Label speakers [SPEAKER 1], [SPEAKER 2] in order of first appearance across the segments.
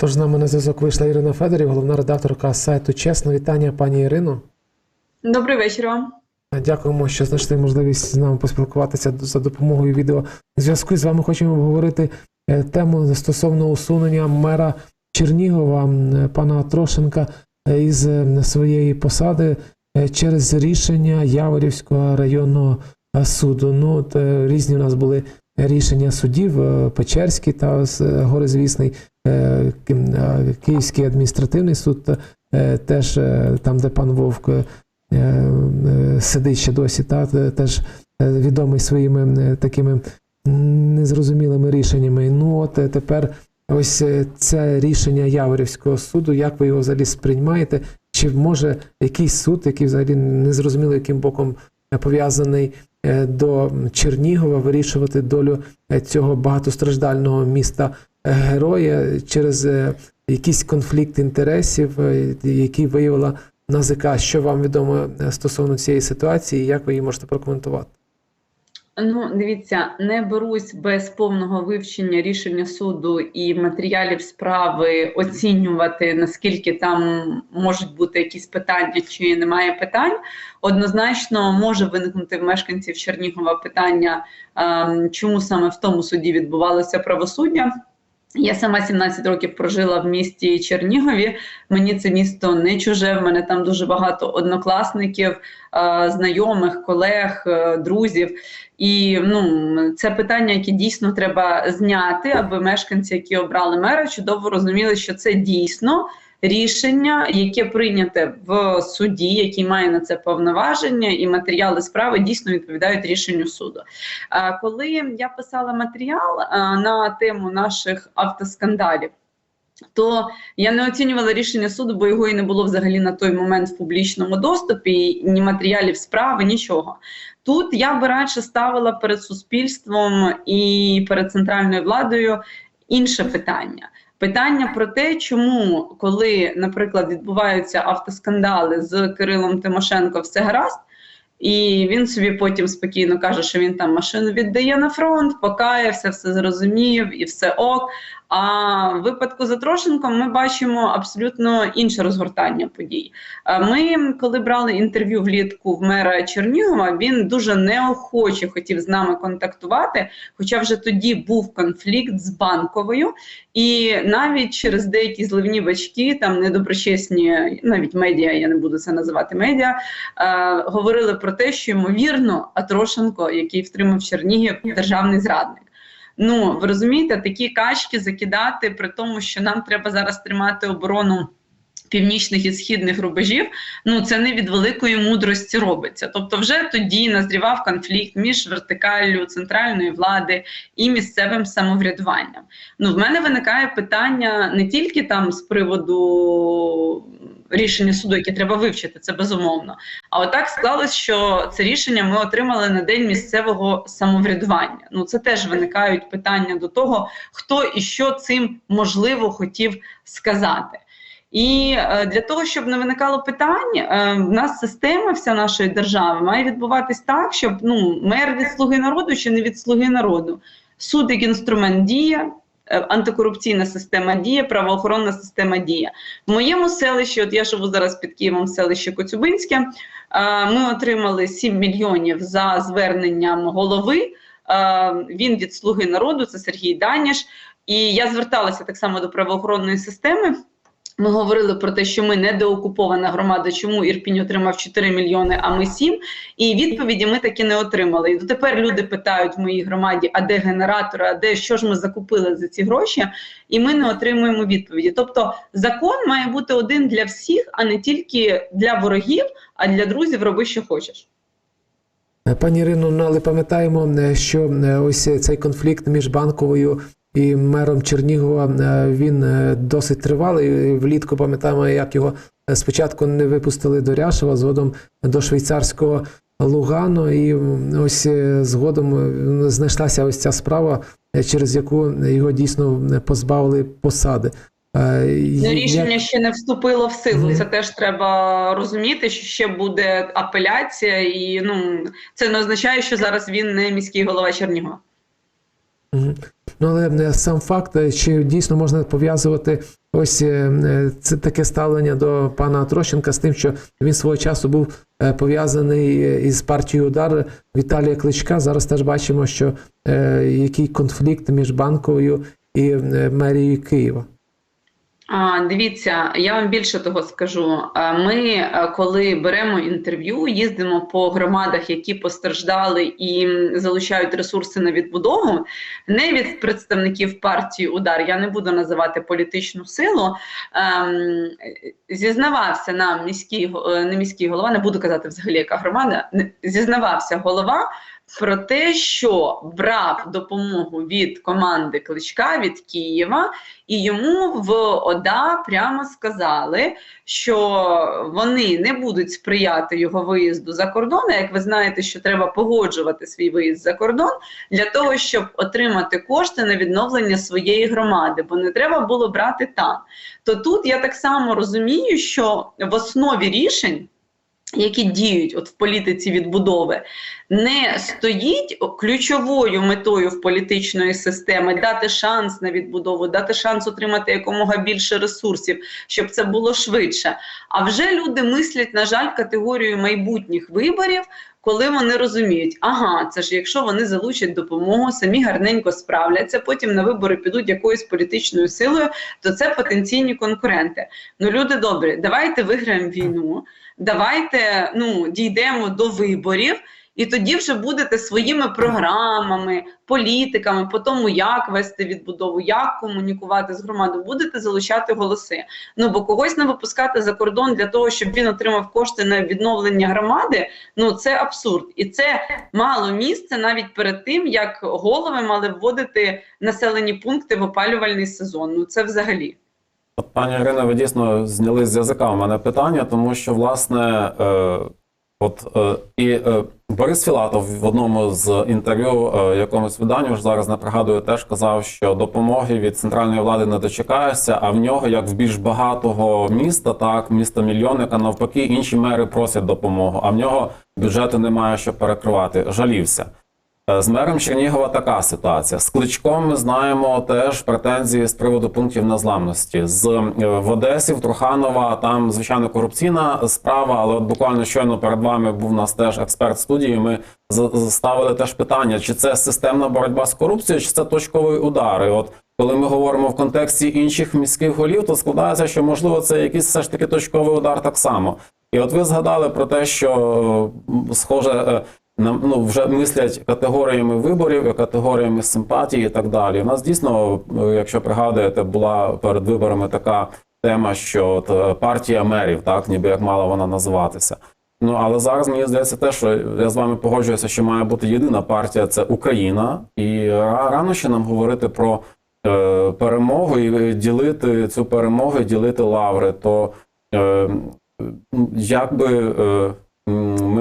[SPEAKER 1] Тож з нами на зв'язок вийшла Ірина Федорів, головна редакторка сайту Чесно. Вітання, пані Ірино.
[SPEAKER 2] Добрий вечір вам.
[SPEAKER 1] Дякуємо, що знайшли можливість з нами поспілкуватися за допомогою відео. Зв'язку з вами хочемо обговорити е, тему стосовно усунення мера Чернігова пана Трошенка е, із е, своєї посади е, через рішення Яворівського районного е, суду. Ну, е, різні у нас були рішення судів, е, Печерський та е, горизвісний, е, е, Київський адміністративний суд, е, теж е, там, де пан Вовк. е, е, сидить ще досі, та теж е, відомий своїми е, такими незрозумілими рішеннями. Ну от е, тепер ось е, це рішення Яворівського суду. Як ви його взагалі сприймаєте? Чи може якийсь суд, який взагалі незрозуміло яким боком е, пов'язаний е, до Чернігова, вирішувати долю е, цього багатостраждального міста е, героя через е, якийсь конфлікт інтересів, е, який виявила НАЗК, що вам відомо е, стосовно цієї ситуації, і як ви її можете прокоментувати?
[SPEAKER 2] Ну, дивіться, не берусь без повного вивчення рішення суду і матеріалів справи оцінювати, наскільки там можуть бути якісь питання чи немає питань. Однозначно може виникнути в мешканців Чернігова питання, ем, чому саме в тому суді відбувалося правосуддя. Я сама 17 років прожила в місті Чернігові. Мені це місто не чуже. В мене там дуже багато однокласників, знайомих, колег, е, друзів. І ну це питання, яке дійсно треба зняти, аби мешканці, які обрали мера, чудово розуміли, що це дійсно рішення, яке прийняте в суді, який має на це повноваження, і матеріали справи дійсно відповідають рішенню суду. Коли я писала матеріал на тему наших автоскандалів. То я не оцінювала рішення суду, бо його і не було взагалі на той момент в публічному доступі, ні матеріалів справи, нічого. Тут я би радше ставила перед суспільством і перед центральною владою інше питання. Питання про те, чому, коли, наприклад, відбуваються автоскандали з Кирилом Тимошенко, все гаразд, і він собі потім спокійно каже, що він там машину віддає на фронт, покаявся, все зрозумів і все ок. А в випадку з Трошенком ми бачимо абсолютно інше розгортання подій. Ми, коли брали інтерв'ю влітку в мера Чернігова, він дуже неохоче хотів з нами контактувати, хоча вже тоді був конфлікт з банковою, і навіть через деякі зливні бачки, там недоброчесні, навіть медіа, я не буду це називати медіа, е, говорили про те, що ймовірно Атрошенко, який втримав Чернігів, державний зрадник. Ну ви розумієте, такі качки закидати при тому, що нам треба зараз тримати оборону. Північних і східних рубежів, ну це не від великої мудрості робиться. Тобто, вже тоді назрівав конфлікт між вертикаллю центральної влади і місцевим самоврядуванням. Ну, в мене виникає питання не тільки там з приводу рішення суду, яке треба вивчити, це безумовно. А отак склалось, що це рішення ми отримали на день місцевого самоврядування. Ну це теж виникають питання до того, хто і що цим можливо хотів сказати. І е, для того, щоб не виникало питань, е, в нас система вся нашої держави має відбуватись так, щоб ну мер від слуги народу чи не від слуги народу. Суд як інструмент діє, антикорупційна система діє, правоохоронна система діє. В моєму селищі, от я живу зараз під Києвом, селище Коцюбинське. е, Ми отримали 7 мільйонів за зверненням голови. Е, Він від слуги народу, це Сергій Даніш. І я зверталася так само до правоохоронної системи. Ми говорили про те, що ми не деокупована громада, чому Ірпінь отримав 4 мільйони, а ми 7. І відповіді ми таки не отримали. І дотепер люди питають в моїй громаді, а де генератори, а де що ж ми закупили за ці гроші, і ми не отримуємо відповіді. Тобто закон має бути один для всіх, а не тільки для ворогів, а для друзів роби, що хочеш.
[SPEAKER 1] Пані Ірино, ну, але пам'ятаємо, е, що е, ось цей конфлікт між банковою і мером Чернігова е, він е, досить тривалий. Влітку пам'ятаємо, як його е, спочатку не випустили до Ряшева, згодом до швейцарського Лугану, і ось згодом знайшлася ось ця справа, через яку його дійсно позбавили посади.
[SPEAKER 2] Ну, рішення ще не вступило в силу. Це теж треба розуміти, що ще буде апеляція, і ну це не означає, що зараз він не міський голова Чернігова.
[SPEAKER 1] Ну але е, сам факт, е, чи дійсно можна пов'язувати ось е, це таке ставлення до пана Трощенка з тим, що він свого часу був пов'язаний із партією удар Віталія Кличка. Зараз теж бачимо, що який конфлікт між банковою і мерією Києва.
[SPEAKER 2] Дивіться, я вам більше того скажу. Ми, е, коли беремо інтерв'ю, їздимо по громадах, які постраждали і залучають ресурси на відбудову, не від представників партії Удар, я не буду називати політичну силу. ем, Зізнавався нам міський е, не міський голова, не буду казати взагалі, яка громада. Зізнавався голова про те, що брав допомогу від команди Кличка від Києва. І йому в ОДА прямо сказали, що вони не будуть сприяти його виїзду за кордон. Як ви знаєте, що треба погоджувати свій виїзд за кордон для того, щоб отримати кошти на відновлення своєї громади, бо не треба було брати там. То тут я так само розумію, що в основі рішень. Які діють от в політиці відбудови, не стоїть ключовою метою в політичної системи дати шанс на відбудову, дати шанс отримати якомога більше ресурсів, щоб це було швидше. А вже люди мислять, на жаль, категорію майбутніх виборів, коли вони розуміють, ага, це ж якщо вони залучать допомогу, самі гарненько справляться, потім на вибори підуть якоюсь політичною силою, то це потенційні конкуренти. Ну, люди добрі, давайте виграємо війну, давайте ну, дійдемо до виборів. І тоді вже будете своїми програмами, політиками, по тому, як вести відбудову, як комунікувати з громадою, будете залучати голоси. Ну бо когось не випускати за кордон для того, щоб він отримав кошти на відновлення громади. Ну це абсурд, і це мало місце навіть перед тим, як голови мали вводити населені пункти в опалювальний сезон. Ну це взагалі.
[SPEAKER 3] Пані Ірино, ви дійсно зняли з язика у мене питання, тому що власне, е, от е, і е, Борис Філатов в одному з інтерв'ю е, якомусь виданню вже зараз не пригадую, теж казав, що допомоги від центральної влади не дочекаєшся, а в нього, як в більш багатого міста, так міста мільйонника, навпаки, інші мери просять допомогу, а в нього бюджету немає що перекривати. Жалівся. Е, З мером Чернігова така ситуація. З кличком ми знаємо теж претензії з приводу пунктів незламності. З е, в Одесі, в Труханова, там звичайно корупційна справа, але от буквально щойно перед вами був у нас теж експерт студії. Ми за- ставили теж питання: чи це системна боротьба з корупцією, чи це точковий удар. І от коли ми говоримо в контексті інших міських голів, то складається, що можливо це якийсь все ж таки точковий удар так само. І от ви згадали про те, що е, схоже. Ну вже мислять категоріями виборів, категоріями симпатії і так далі. У нас дійсно, е, якщо пригадуєте, була перед виборами така тема, що от е, партія мерів, так ніби як мала вона називатися. Ну але зараз мені здається, те, що я з вами погоджуюся, що має бути єдина партія це Україна, і рано ще нам говорити про е, перемогу і ділити цю перемогу, ділити лаври. То е, як би е,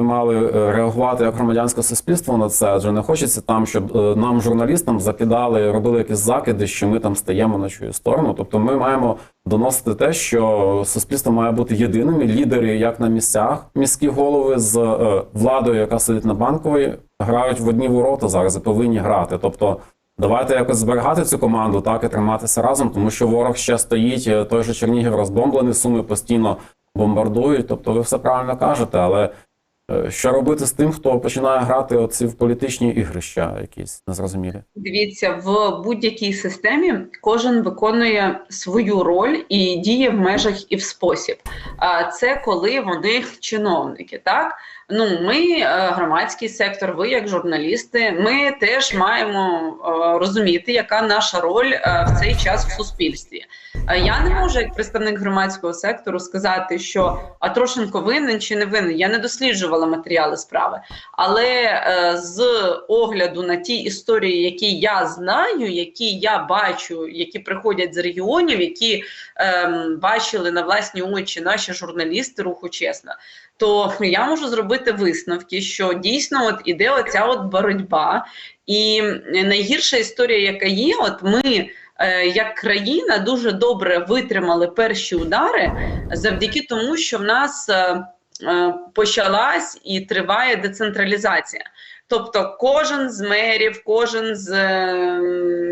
[SPEAKER 3] мали е, реагувати як громадянське суспільство на це, адже не хочеться там, щоб е, нам, журналістам, закидали, робили якісь закиди, що ми там стаємо на чию сторону. Тобто, ми маємо доносити те, що суспільство має бути єдиним, і лідери, як на місцях, міські голови з е, владою, яка сидить на банковій, грають в одні ворота зараз і повинні грати. Тобто. Давайте якось зберігати цю команду, так і триматися разом, тому що ворог ще стоїть. Той же Чернігів розбомблений, суми постійно бомбардують. Тобто, ви все правильно кажете, але що робити з тим, хто починає грати оці в політичні ігрища, якісь незрозумілі?
[SPEAKER 2] Дивіться, в будь-якій системі кожен виконує свою роль і діє в межах і в спосіб. А це коли вони чиновники, так. Ну, ми, е, громадський сектор, ви як журналісти, ми теж маємо е, розуміти, яка наша роль е, в цей час в суспільстві. Е, Я не можу, як представник громадського сектору, сказати, що Атрошенко винен чи не винен. Я не досліджувала матеріали справи. Але е, з огляду на ті історії, які я знаю, які я бачу, які приходять з регіонів, які ем, бачили на власні очі наші журналісти руху чесно, то я можу зробити висновки, що дійсно от іде оця от боротьба. І найгірша історія, яка є, от ми. Е, Як країна дуже добре витримали перші удари завдяки тому, що в нас е, е, почалась і триває децентралізація. Тобто кожен з мерів, кожен з е,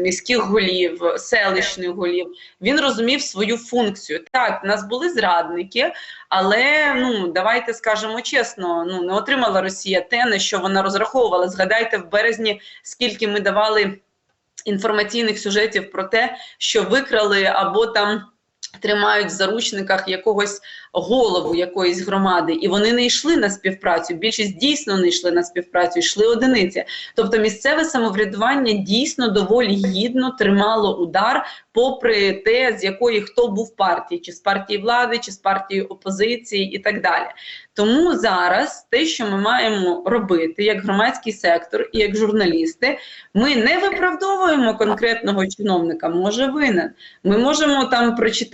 [SPEAKER 2] міських голів, селищних голів, він розумів свою функцію. Так, в нас були зрадники, але ну давайте скажемо чесно: ну не отримала Росія те, на що вона розраховувала. Згадайте в березні, скільки ми давали інформаційних сюжетів про те, що викрали або там. Тримають в заручниках якогось голову якоїсь громади, і вони не йшли на співпрацю. Більшість дійсно не йшли на співпрацю, йшли одиниці. Тобто місцеве самоврядування дійсно доволі гідно тримало удар, попри те, з якої хто був партії, чи з партії влади, чи з партії опозиції, і так далі. Тому зараз те, що ми маємо робити як громадський сектор і як журналісти, ми не виправдовуємо конкретного чиновника, може винен. Ми можемо там прочитати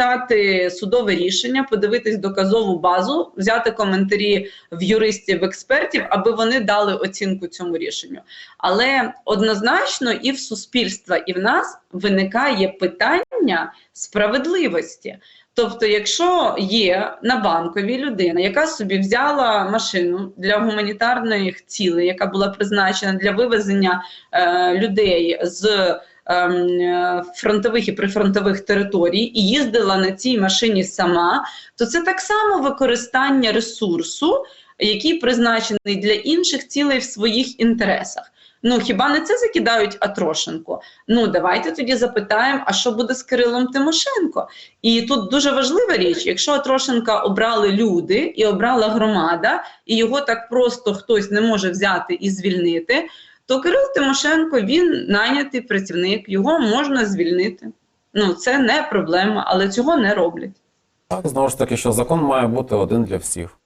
[SPEAKER 2] судове рішення, подивитись доказову базу, взяти коментарі в юристів, експертів, аби вони дали оцінку цьому рішенню. Але однозначно і в суспільства, і в нас виникає питання справедливості. Тобто, якщо є на банковій людина, яка собі взяла машину для гуманітарних цілей, яка була призначена для вивезення е, людей з фронтових і прифронтових територій, і їздила на цій машині сама, то це так само використання ресурсу, який призначений для інших цілей в своїх інтересах. Ну хіба не це закидають Атрошенко? Ну давайте тоді запитаємо, а що буде з Кирилом Тимошенко? І тут дуже важлива річ: якщо Атрошенка обрали люди і обрала громада, і його так просто хтось не може взяти і звільнити, то Кирил Тимошенко він найнятий працівник, його можна звільнити. Ну це не проблема, але цього не роблять.
[SPEAKER 3] Так, знову ж таки, що закон має бути один для всіх.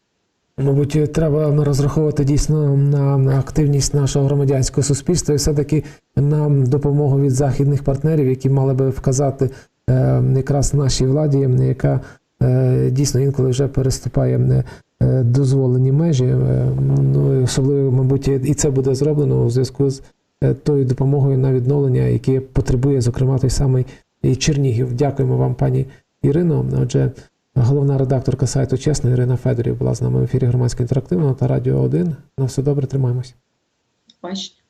[SPEAKER 1] Мабуть, треба розраховувати дійсно на активність нашого громадянського суспільства і все-таки на допомогу від західних партнерів, які мали би вказати е, якраз нашій владі, яка е, дійсно інколи вже переступає е, дозволені межі. Е, ну, особливо, мабуть, і це буде зроблено у зв'язку з е, тою допомогою на відновлення, яке потребує, зокрема, той самий і Чернігів. Дякуємо вам, пані Ірино. Отже. Головна редакторка сайту Чесно Ірина Федорів була з нами в ефірі громадського інтерактивного та Радіо 1. На все добре, тримаємось.
[SPEAKER 2] Бачите.